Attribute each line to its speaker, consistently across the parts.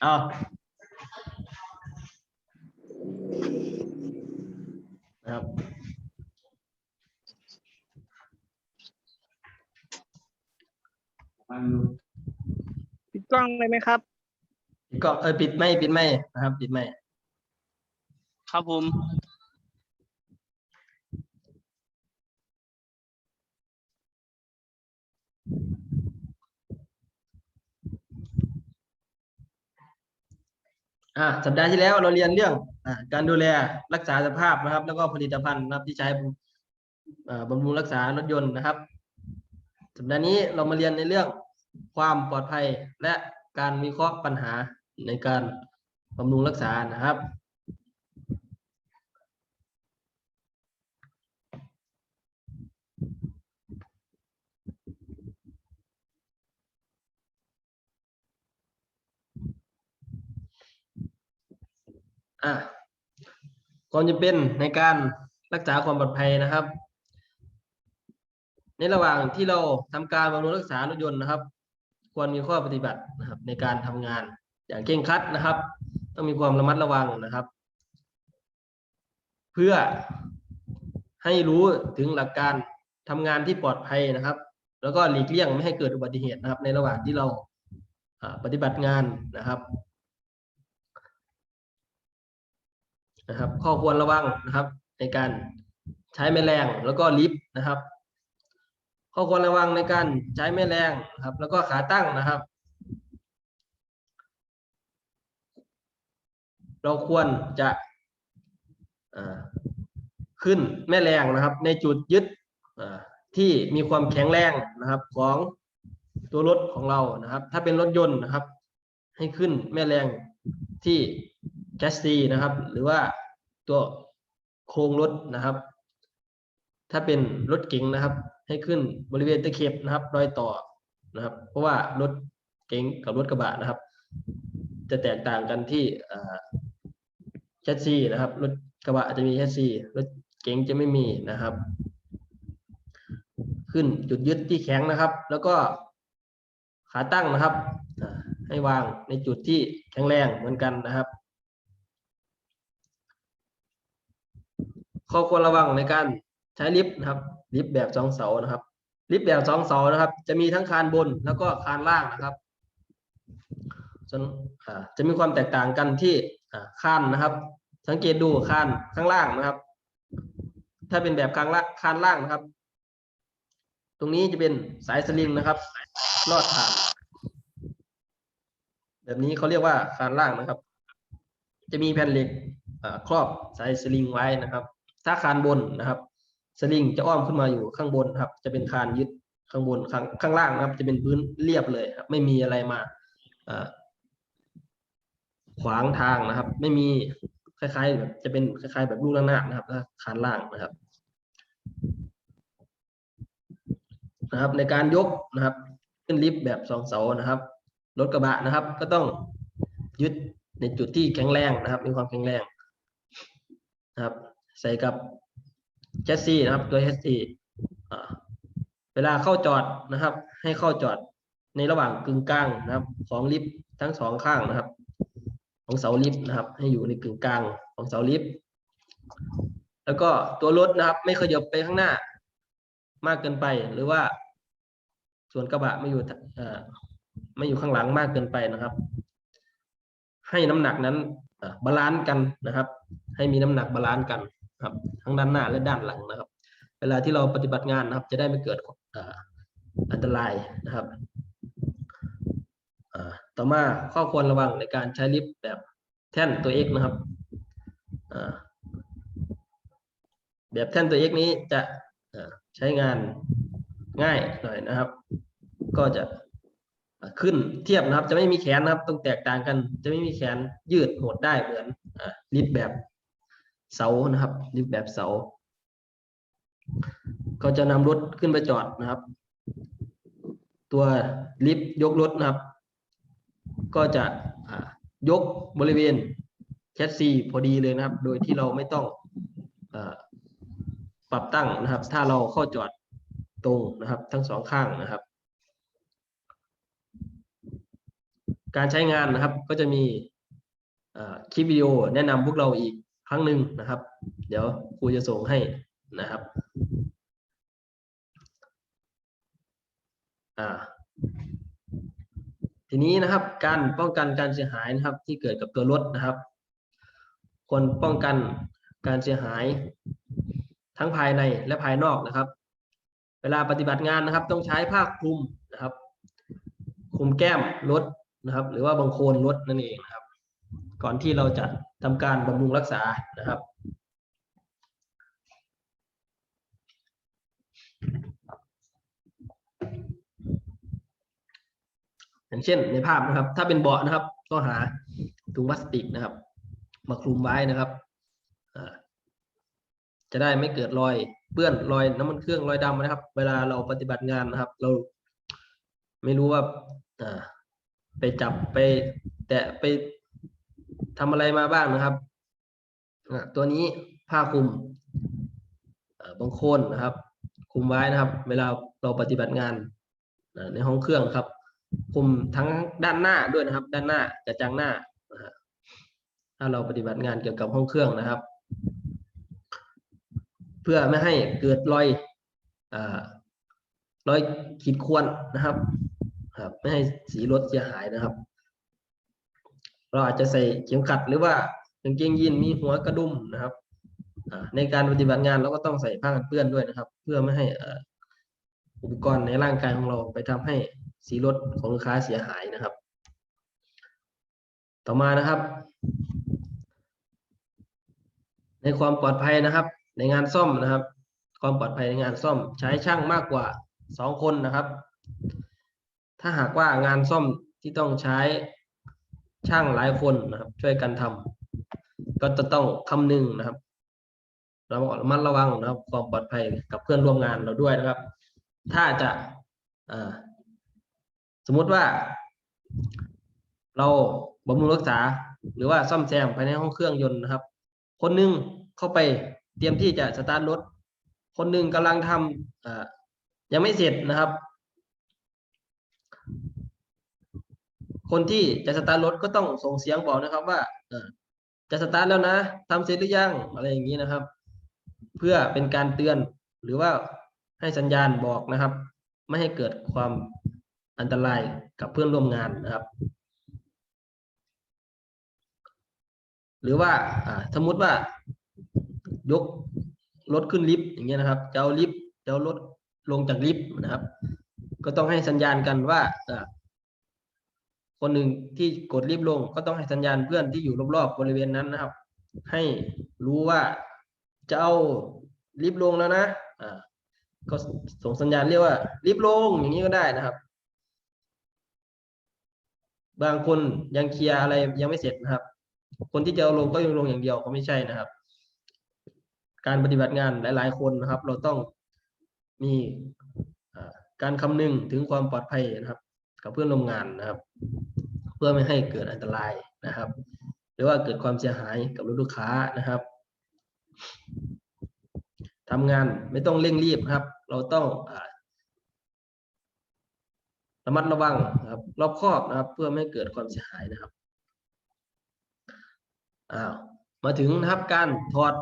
Speaker 1: เอานะครับ
Speaker 2: ปิดกล้องเลยไหมครับ
Speaker 1: ปิดก็เออปิดไม่ปิดไม่นะครับ ปิดไม่
Speaker 2: ครับผม
Speaker 1: อ่าสัปดาห์ที่แล้วเราเรียนเรื่องอ่าการดูแลรักษาสภาพนะครับ แล้วก็ผลิตภัณฑ์นะครับที่ใช้บำรุงรักษารถยนต์นะครับ สัปดาห์นี้เรามาเรียนในเรื่องความปลอดภัยและการวิเคราะห์ปัญหาในการบำรุงรักษานะครับ อะความจำเป็นในการรักษาความปลอดภัยนะครับ ในระหว่างที่เราทำการบำรุงรักษารถยนต์นะครับ ควรมีข้อปฏิบัตินะครับ ในการทำงานอย่างเคร่งครัดนะครับ ต้องมีความระมัดระวังนะครับ เพื่อให้รู้ถึงหลักการทำงานที่ปลอดภัยนะครับ แล้วก็หลีกเลี่ยงไม่ให้เกิดอุบัติเหตุนะครับ ในระหว่างที่เราปฏิบัติงานนะครับ นะครับ ข้อควรระวังนะครับ ในการใช้แม่แรงแล้วก็ลิฟต์นะครับ ข้อควรระวังในการใช้แม่แรงนะครับ แล้วก็ขาตั้งนะครับ เราควรจะขึ้นแม่แรงนะครับ ในจุดยึดที่มีความแข็งแรงนะครับของตัวรถของเรานะครับ ถ้าเป็นรถยนต์นะครับ ให้ขึ้นแม่แรงที่ แคสซีนะครับ หรือว่าตัวโครงรถนะครับ ถ้าเป็นรถเก๋งนะครับ ให้ขึ้นบริเวณตะเข็บนะครับ รอยต่อนะครับ เพราะว่ารถเก๋งกับรถกระบะนะครับ จะแตกต่างกันที่แคสซีนะครับ รถกระบะจะมีแคสซีรถเก๋งจะไม่มีนะครับ ขึ้นจุดยึดที่แข็งนะครับ แล้วก็ขาตั้งนะครับ ให้วางในจุดที่แข็งแรงเหมือนกันนะครับ ข้อควรระวังในการใช้ลิฟต์นะครับ ลิฟต์แบบสองเสานะครับ ลิฟต์แบบสองเสานะครับ จะมีทั้งคานบนแล้วก็คานล่างนะครับส่วนจะมีความแตกต่างกันที่คานนะครับ สังเกตดูคานข้างล่างนะครับ ถ้าเป็นแบบกลางล่างคานล่างนะครับ ตรงนี้จะเป็นสายสลิงนะครับลอดผ่าน แบบนี้เขาเรียกว่าคานล่างนะครับ จะมีแผ่นเหล็กครอบสายสลิงไว้นะครับ ถ้าคานบนนะครับสลิงจะอ้อมขึ้นมาอยู่ข้างบนครับ จะเป็นคานยึดข้างบนข้างข้างล่างนะครับ จะเป็นพื้นเรียบเลยครับ ไม่มีอะไรมาขวางทางนะครับ ไม่มีคล้ายๆแบบจะเป็นคล้ายๆแบบลูกระนาดนะครับคานล่างนะครับนะครับ ในการยกนะครับ ขึ้นลิฟต์แบบสองเสานะครับรถกระบะนะครับ ก็ต้องยึดในจุดที่แข็งแรงนะครับ มีความแข็งแรงนะครับ ใส่กับแชสซีนะครับ ตัวแชสซีอ่าเวลาเข้าจอดนะครับ ให้เข้าจอดในระหว่างกึ่งกลางนะครับ ของลิฟต์ทั้งสองข้างนะครับ ของเสาลิฟต์นะครับ ให้อยู่ในกึ่งกลางของเสาลิฟต์แล้วก็ตัวรถนะครับ ไม่ขยับไปข้างหน้ามากเกินไป หรือว่า ส่วนกระบะไม่อยู่ไม่อยู่ข้างหลังมากเกินไปนะครับ ให้น้ำหนักนั้นบาลานซ์กันนะครับ ให้มีน้ำหนักบาลานซ์กัน ครับทั้งด้านหน้าและด้านหลังนะครับ เวลาที่เราปฏิบัติงานนะครับ จะได้ไม่เกิดอ,อันตรายนะครับต่อมาข้อควรระวังในการใช้ลิฟต์แบบแท่นตัว X นะครับแบบแท่นตัว X นี้จะใช้งานง่ายหน่อยนะครับ ก็จะขึ้นเทียบนะครับ จะไม่มีแขนนะครับ ต้องแตกต่างกัน จะไม่มีแขนยืดหดได้เหมือนอลิฟต์แบบ เสานะครับ ลิฟต์แบบเสา ก็จะนำรถขึ้นไปจอดนะครับ ตัวลิฟต์ยกรถนะครับ ก็จะยกบริเวณแคสซีพอดีเลยนะครับ โดยที่เราไม่ต้องอปรับตั้งนะครับ ถ้าเราเข้าจอดตรงนะครับ ทั้งสองข้างนะครับ การใช้งานนะครับก็จะมีคลิปวิดีโอแนะนำพวกเราอีก ครั้งหนึ่งนะครับ เดี๋ยวครูจะส่งให้นะครับอ่าทีนี้นะครับการป้องกันการเสียหายนะครับ ที่เกิดกับตัวรถนะครับควรป้องกันการเสียหาย ทั้งภายในและภายนอกนะครับ เวลาปฏิบัติงานนะครับ ต้องใช้ผ้าคลุมนะครับคลุมแก้มรถนะครับ หรือว่าบังโคลนรถนั่นเองนะครับ ก่อนที่เราจะทำการบำรุงรักษานะครับ อย่างเช่นในภาพนะครับ ถ้าเป็นเบาะนะครับ ก็หาถุงพลาสติกนะครับ มาคลุมไว้นะครับจะได้ไม่เกิดรอยเปื้อนรอยน้ำมันเครื่องรอยดำนะครับ เวลาเราปฏิบัติงานนะครับ เราไม่รู้ว่าไปจับไปแตะไป ทำอะไรมาบ้างนะครับ ตัวนี้ผ้าคลุมบางคนนะครับคลุมไว้นะครับ เวลาเราปฏิบัติงานในห้องเครื่องครับคุมทั้งด้านหน้าด้วยนะครับ ด้านหน้ากระจังหน้าถ้าเราปฏิบัติงานเกี่ยวกับห้องเครื่องนะครับ เพื่อไม่ให้เกิดรอยอรอยขีดข่วนนะครับ ครับ ไม่ให้สีรถเสียหายนะครับ เราอาจจะใส่เข็มขัดหรือว่ากางเกงยีนมีหัวกระดุมนะครับในการปฏิบัติงานเราก็ต้องใส่ผ้ากันเปื้อนด้วยนะครับ เพื่อไม่ให้อุปกรณ์ในร่างกายของเราไปทำให้สีรถของลูกค้าเสียหายนะครับ ต่อมานะครับ ในความปลอดภัยนะครับ ในงานซ่อมนะครับ ความปลอดภัยในงานซ่อม ใช้ช่างมากกว่าสองคนนะครับ ถ้าหากว่างานซ่อมที่ต้องใช้ ช่างหลายคนนะครับ ช่วยกันทำก็จะต้องคำนึงนะครับเราระมัดระวังนะครับ ความปลอดภัยกับเพื่อนร่วมงานเราด้วยนะครับ ถ้าจะสมมุติว่า เราบำรุงรักษา หรือว่าซ่อมแซมภายในห้องเครื่องยนต์นะครับ คนหนึ่งเข้าไปเตรียมที่จะสตาร์ทรถ คนหนึ่งกำลังทำอ่ายังไม่เสร็จนะครับ คนที่จะสตาร์ทรถก็ต้องส่งเสียงบอกนะครับว่าจะสตาร์ทแล้วนะทำเสร็จหรือยังอะไรอย่างนี้นะครับ เพื่อเป็นการเตือนหรือว่าให้สัญญาณบอกนะครับ ไม่ให้เกิดความอันตรายกับเพื่อนร่วมงานนะครับ หรือว่าสมมติว่ายกรถขึ้นลิฟต์อย่างเงี้ยนะครับจะเอาลิฟต์จะเอารถลงจากลิฟต์นะครับ ก็ต้องให้สัญญาณกันว่า คนหนึ่งที่กดลิฟต์ลงก็ต้องให้สัญญาณเพื่อนที่อยู่รอบๆบริเวณนั้นนะครับ ให้รู้ว่าจะเอาลิฟต์ลงแล้วนะอ่าก็ส่งสัญญาณเรียกว่าลิฟต์ลงอย่างนี้ก็ได้นะครับ บางคนยังเคลียร์อะไรยังไม่เสร็จนะครับ คนที่จะเอาลงก็ยังลงอย่างเดียวก็ไม่ใช่นะครับ การปฏิบัติงานหลาย ๆ คนนะครับ เราต้องมีการคำนึงถึงความปลอดภัยนะครับ กับเพื่อนร่วมงานนะครับ เพื่อไม่ให้เกิดอันตรายนะครับ หรือว่าเกิดความเสียหายกับลูกค้านะครับทำงานไม่ต้องเร่งรีบครับ เราต้องระมัดระวังนะครับ รอบคอบนะครับ เพื่อไม่ให้เกิดความเสียหายนะครับอ้าวมาถึงนะครับการถอด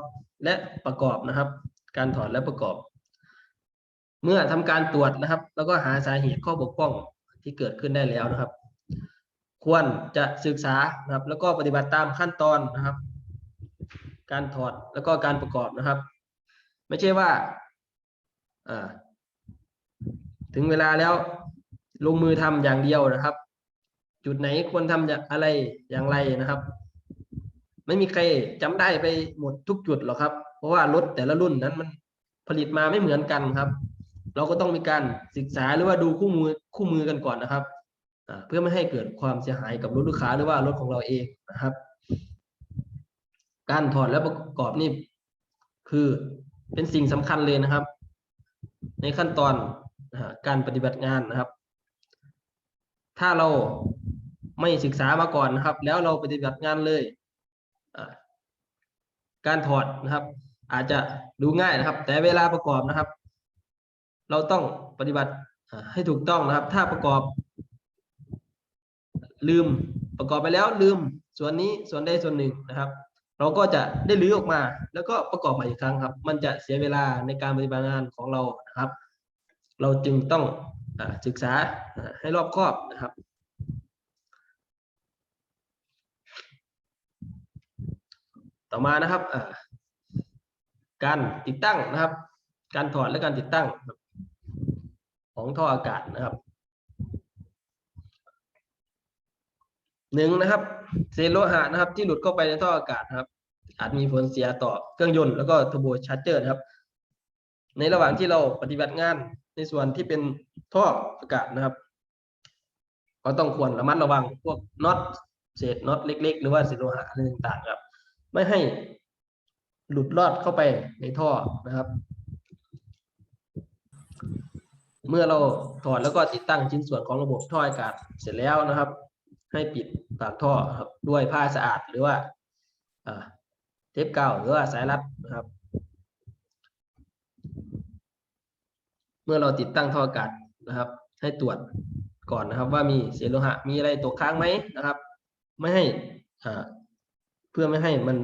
Speaker 1: และประกอบนะครับ การถอดและประกอบ เมื่อทำการตรวจนะครับ แล้วก็หาสาเหตุข้อบกพร่อง ที่เกิดขึ้นได้แล้วนะครับ ควรจะศึกษานะครับ แล้วก็ปฏิบัติตามขั้นตอนนะครับ การถอดแล้วก็การประกอบนะครับ ไม่ใช่ว่าถึงเวลาแล้วลงมือทำอย่างเดียวนะครับ จุดไหนควรทำอย่างอะไรอย่างไรนะครับ ไม่มีใครจำได้ไปหมดทุกจุดหรอกครับ เพราะว่ารถแต่ละรุ่นนั้นมันผลิตมาไม่เหมือนกันครับ เราก็ต้องมีการศึกษาหรือว่าดูคู่มือคู่มือกันก่อนนะครับเพื่อไม่ให้เกิดความเสียหายกับรถลูกค้าหรือว่ารถของเราเองนะครับ การถอดและประกอบนี่คือเป็นสิ่งสำคัญเลยนะครับ ในขั้นตอนการปฏิบัติงานนะครับ ถ้าเราไม่ศึกษามาก่อนนะครับ แล้วเราปฏิบัติงานเลยการถอดนะครับ อาจจะดูง่ายนะครับ แต่เวลาประกอบนะครับ เราต้องปฏิบัติให้ถูกต้องนะครับ ถ้าประกอบ ลืมประกอบไปแล้วลืมส่วนนี้ส่วนใดส่วนหนึ่งนะครับ เราก็จะได้รื้อออกมา แล้วก็ประกอบใหม่อีกครั้งครับ มันจะเสียเวลาในการปฏิบัติงานของเรานะครับ เราจึงต้องอศึกษาให้รอบคอบนะครับต่อมานะครับการติดตั้งนะครับ การถอดและการติดตั้งครับ ของท่ออากาศนะครับหนึ่งนะครับ เศษโลหะนะครับ ที่หลุดเข้าไปในท่ออากาศนะครับ อาจมีผลเสียต่อเครื่องยนต์แล้วก็ทอร์โบชาร์เจอร์นะครับ ในระหว่างที่เราปฏิบัติงานในส่วนที่เป็นท่ออากาศนะครับ ก็ต้องควรระมัดระวังพวกน็อตเศษน็อตเล็ก ๆ หรือว่าเศษโลหะอะไรต่างๆครับ ไม่ให้หลุดรอดเข้าไปในท่อนะครับ เมื่อเราถอดแล้วก็ติดตั้งชิ้นส่วนของระบบท่ออากาศเสร็จแล้วนะครับ ให้ปิดปากท่อครับด้วยผ้าสะอาดหรือว่าเทปกาวหรือว่าสายรัดนะครับ เมื่อเราติดตั้งท่ออากาศนะครับ ให้ตรวจก่อนนะครับ ว่ามีเศษโลหะมีอะไรตกค้างไหมนะครับ ไม่ให้เพื่อไม่ให้มัน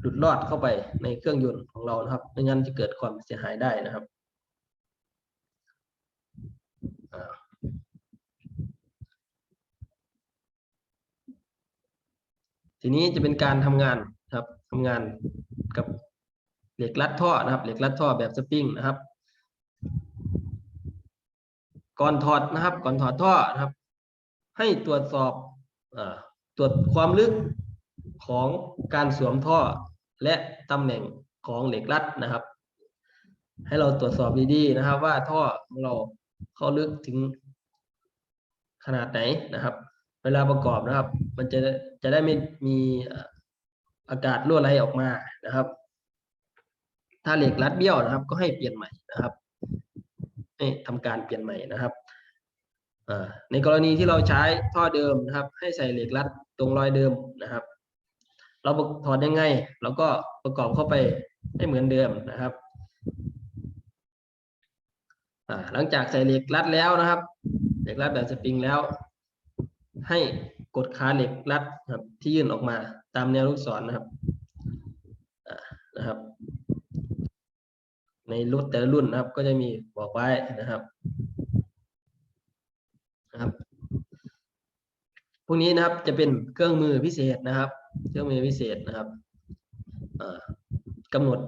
Speaker 1: หลุดรอดเข้าไปในเครื่องยนต์ของเรานะครับไม่งั้นจะเกิดความเสียหายได้นะครับ ทีนี้จะเป็นการทำงานครับทำงานกับเหล็กรัดท่อนะครับ เหล็กรัดท่อแบบสปริงนะครับ ก่อนถอดนะครับ ก่อนถอดท่อนะครับ ให้ตรวจสอบอตรวจความลึกของการสวมท่อและตำแหน่งของเหล็กรัดนะครับ ให้เราตรวจสอบดีๆนะครับ ว่าท่อของเราเข้าลึกถึงขนาดไหนนะครับ เวลาประกอบนะครับ มันจะจะได้ไม่มีอากาศรั่วไหลออกมานะครับ ถ้าเหล็กรัดเบี้ยวนะครับ ก็ให้เปลี่ยนใหม่นะครับให้ทำการเปลี่ยนใหม่นะครับในกรณีที่เราใช้ท่อเดิมนะครับ ให้ใส่เหล็กรัดตรงรอยเดิมนะครับ เราถอดยังไงเราก็ประกอบเข้าไปให้เหมือนเดิมนะครับหลังจากใส่เหล็กรัดแล้วนะครับ เหล็กรัดแบบสปริงแล้ว ให้กดขาเหล็กรัดครับ ที่ยื่นออกมาตามแนวลูกศรนนะครับนะครับ ในรุ่นแต่ละรุ่นนะครับ ก็จะมีบอกไว้นะครับนะครับพวกนี้นะครับจะเป็นเครื่องมือพิเศษนะครับ เครื่องมือพิเศษนะครับเอ่อกำหนด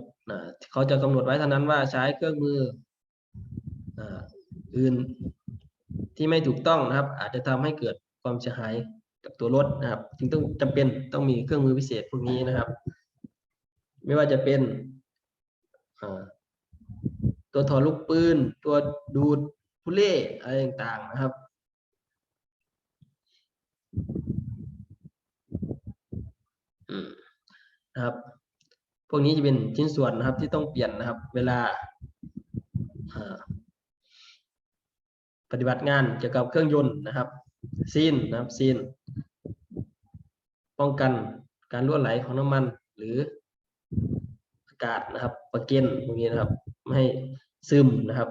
Speaker 1: เขาจะกำหนดไว้เท่านั้นว่าใช้เครื่องมืออ,อื่นที่ไม่ถูกต้องนะครับ อาจจะทำให้เกิด ความเสียหายกับตัวรถนะครับ จึงต้องจำเป็นต้องมีเครื่องมือพิเศษพวกนี้นะครับ ไม่ว่าจะเป็นตัวถอดลูกปืน ตัวดูดผู้เล่อะไรต่างๆนะครับนะครับ พวกนี้จะเป็นชิ้นส่วนนะครับ ที่ต้องเปลี่ยนนะครับ เวลาปฏิบัติงานเกี่ยวกับเครื่องยนต์นะครับ ซีนนะครับซีน ป้องกันการรั่วไหลของน้ำมัน หรืออากาศนะครับประเก็นพวกนี้นะครับ ไม่ให้ซึมนะครับ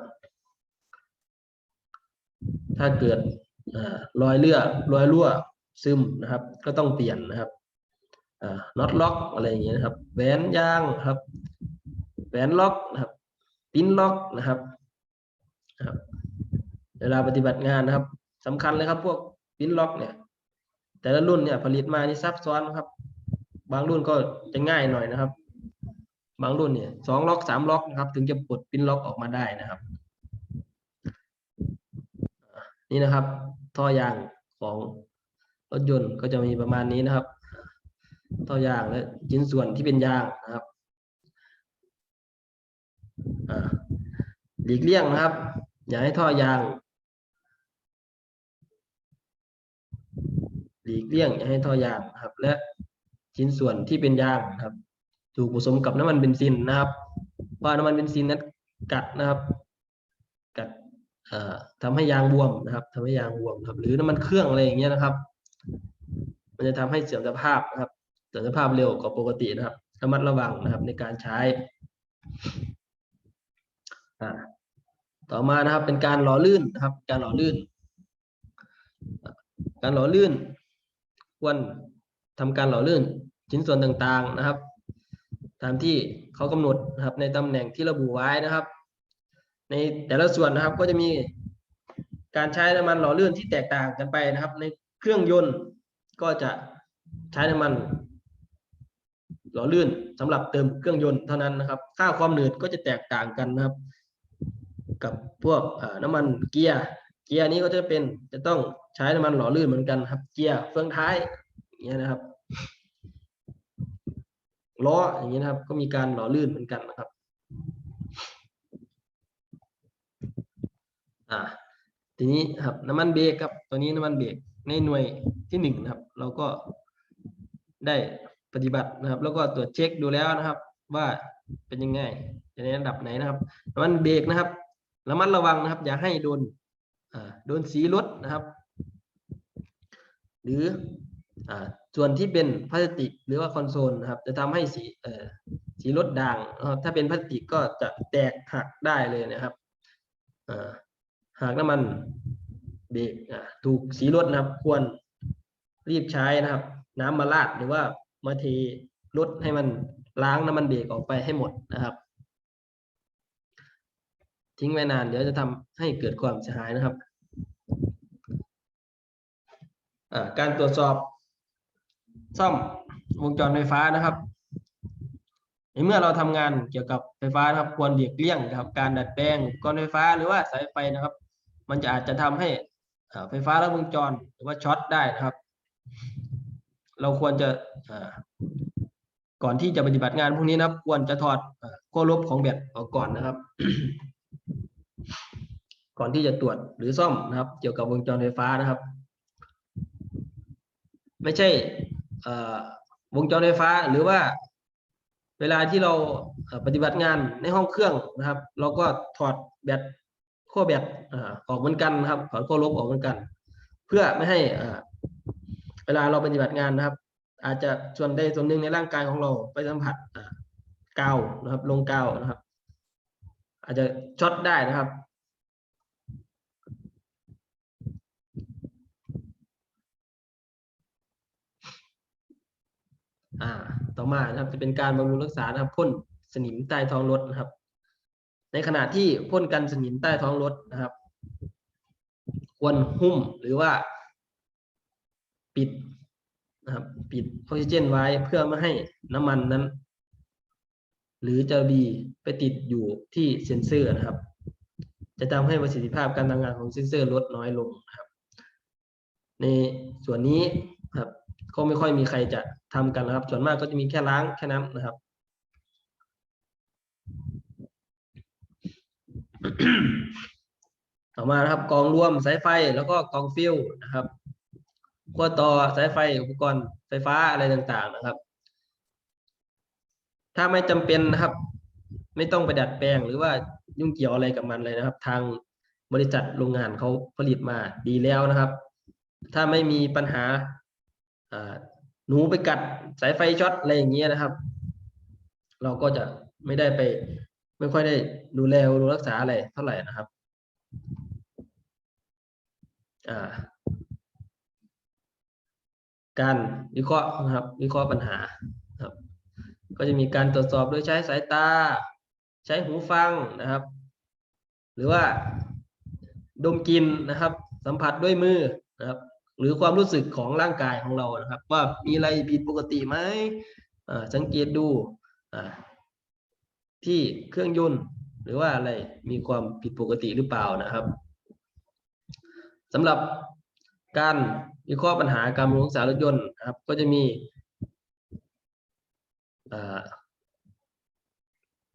Speaker 1: ถ้าเกิดอรอยเลือดรอยรั่วซึมนะครับ ก็ต้องเปลี่ยนนะครับน็อตล็อกอะไรอย่างเงี้ยนะครับแหวนยางครับแหวนล็อกนะครับปิ้นล็อกนะครับนะครับเวลาปฏิบัติงานนะครับ สำคัญเลยครับ พวกปิ้นล็อกเนี่ย แต่ละรุ่นเนี่ยผลิตมานี่ซับซ้อนครับ บางรุ่นก็จะง่ายหน่อยนะครับ บางรุ่นเนี่ยสองล็อกสามล็อกนะครับ ถึงจะปลดปิ้นล็อกออกมาได้นะครับ นี่นะครับ ท่อยางของรถยนต์ก็จะมีประมาณนี้นะครับ ท่อยางและชิ้นส่วนที่เป็นยางนะครับอ่าหลีกเลี่ยงนะครับ อย่าให้ท่อยาง หลีกเลี่ยงอย่าให้ท่อยางครับ และชิ้นส่วนที่เป็นยางครับ ถูกผสมกับน้ำมันเบนซินนะครับเพราน้ำมันเบนซินนั้นกัดนะครับ กัดเอ่อทำให้ยางบวมนะครับทำให้ยางบวมครับ หรือน้ำมันเครื่องอะไรอย่างเงี้ยนะครับ มันจะทำให้เสื่อมสภาพนะครับ เสื่อมสภาพเร็วกว่าปกตินะครับระมัดระวังนะครับในการใช้ต่อมานะครับเป็นการหล่อลื่นนะครับ การหล่อลื่น การหล่อลื่น ควรทำการหล่อลื่นชิ้นส่วนต่างๆนะครับ ตามที่เขากำหนดนะครับ ในตำแหน่งที่ระบุไว้นะครับ ในแต่ละส่วนนะครับก็จะมีการใช้น้ำมันหล่อลื่นที่แตกต่างกันไปนะครับ ในเครื่องยนต์ก็จะใช้น้ำมันหล่อลื่นสำหรับเติมเครื่องยนต์เท่านั้นนะครับ ค่าความหนืดก็จะแตกต่างกันนะครับ กับพวกน้ำมันเกียร์ เกียร์นี้ก็จะเป็นจะต้องใช้น้ำมันหล่อลื่นเหมือนกันครับ เกียร์เฟืองท้ายอย่างเงี้ยนะครับล้ออย่างนี้นะครับ ก็มีการหล่อลื่นเหมือนกันนะครับอ่าทีนี้ครับน้ำมันเบรกครับตัวนี้น้ำมันเบรกในหน่วยที่หนึ่งนะครับ เราก็ได้ปฏิบัตินะครับ แล้วก็ตรวจเช็คดูแล้วนะครับ ว่าเป็นยังไงอยู่ในระดับไหนนะครับน้ำมันเบรกนะครับระมัดระวังนะครับ อย่าให้โดน โดนสีรถนะครับ หรืออส่วนที่เป็นพลาสติกหรือว่าคอนโซลนะครับ จะทำให้สีสีรถด่างนะครับถ้าเป็นพลาสติกก็จะแตกหักได้เลยนะครับหากน้ำมันเบรกถูกสีรถนะครับ ควรรีบใช้นะครับ น้ำมาราดหรือว่ามาเทรถให้มันล้างน้ำมันเบรกออกไปให้หมดนะครับ ทิ้งไว้นานเดี๋ยวจะทำให้เกิดความเสียหายนะครับอ่า การตรวจสอบซ่อมวงจรไฟฟ้านะครับในเมื่อเราทำงานเกี่ยวกับไฟฟ้านะครับควรเลียกเลี่ยงนะครับ การดัดแปลงกรณ์ไฟฟ้าหรือว่าสายไฟนะครับ มันจะอาจจะทำให้ไฟฟ้าลัดวงจรหรือว่าช็อตได้นะครับ เราควรจะก่อนที่จะปฏิบัติงานพวกนี้นะครับ ควรจะถอดอ่าขั้วลบของแบตออกก่อนนะครับ ก่อนที่จะตรวจหรือซ่อมนะครับ เกี่ยวกับวงจรไฟฟ้านะครับ ไม่ใช่วงจรไฟฟ้าหรือว่าเวลาที่เราปฏิบัติงานในห้องเครื่องนะครับ เราก็ถอดแบตขั้วแบตออกเหมือนกันนะครับถอดขั้วลบออกเหมือนกัน เพื่อไม่ให้เวลาเราปฏิบัติงานนะครับ อาจจะส่วนใดส่วนหนึ่งในร่างกายของเราไปสัมผัสกาวนะครับ ลงกาวนะครับ อาจจะช็อตได้นะครับ อ่า ต่อมานะครับจะเป็นการบำรุงรักษานะครับพ่นสนิมใต้ท้องรถนะครับ ในขณะที่พ่นกันสนิมใต้ท้องรถนะครับ ควรหุ้มหรือว่า ปิดนะครับ ปิดออกซิเจนไว้เพื่อไม่ให้น้ำมันนั้น หรือเจลดีไปติดอยู่ที่เซ็นเซอร์นะครับ จะทำให้ประสิทธิภาพการทำงานของเซ็นเซอร์ลดน้อยลงนะครับ ในส่วนนี้ครับ ก็ไม่ค่อยมีใครจะทำกันนะครับ ส่วนมากก็จะมีแค่ล้างแค่นั้นนะครับ ต่อมานะครับกองรวมสายไฟแล้วก็กองฟิวนะครับขั้วต่อสายไฟอุปกรณ์ไฟฟ้าอะไรต่างๆนะครับ ถ้าไม่จำเป็นนะครับ ไม่ต้องไปดัดแปลงหรือว่ายุ่งเกี่ยวอะไรกับมันเลยนะครับ ทางบริษัทโรงงานเขาผลิตมาดีแล้วนะครับ ถ้าไม่มีปัญหา หนูไปกัดสายไฟช็อตอะไรอย่างเงี้ยนะครับ เราก็จะไม่ได้ไป ไม่ค่อยได้ดูแลดูรักษาอะไรเท่าไหร่นะครับการวิเคราะห์นะครับ วิเคราะห์ปัญหาครับ ก็จะมีการตรวจสอบโดยใช้สายตา ใช้หูฟังนะครับ หรือว่าดมกลินนะครับ สัมผัสด้วยมือนะครับ หรือความรู้สึกของร่างกายของเรานะครับ ว่ามีอะไรผิดปกติไหมสังเกตดูที่เครื่องยนต์หรือว่าอะไรมีความผิดปกติหรือเปล่านะครับสำหรับการวิเคราะห์ปัญหาการบำรุงรักษารถยนต์นะครับ ก็จะมี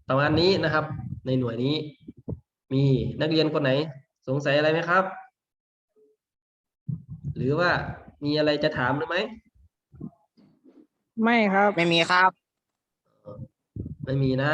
Speaker 1: ประมาณนี้นะครับ ในหน่วยนี้มีนักเรียนคนไหนสงสัยอะไรไหมครับ หรือว่ามีอะไรจะถามหรือไหม
Speaker 2: ไม่ครับ
Speaker 3: ไม่มีครับ
Speaker 1: ไม่มีนะ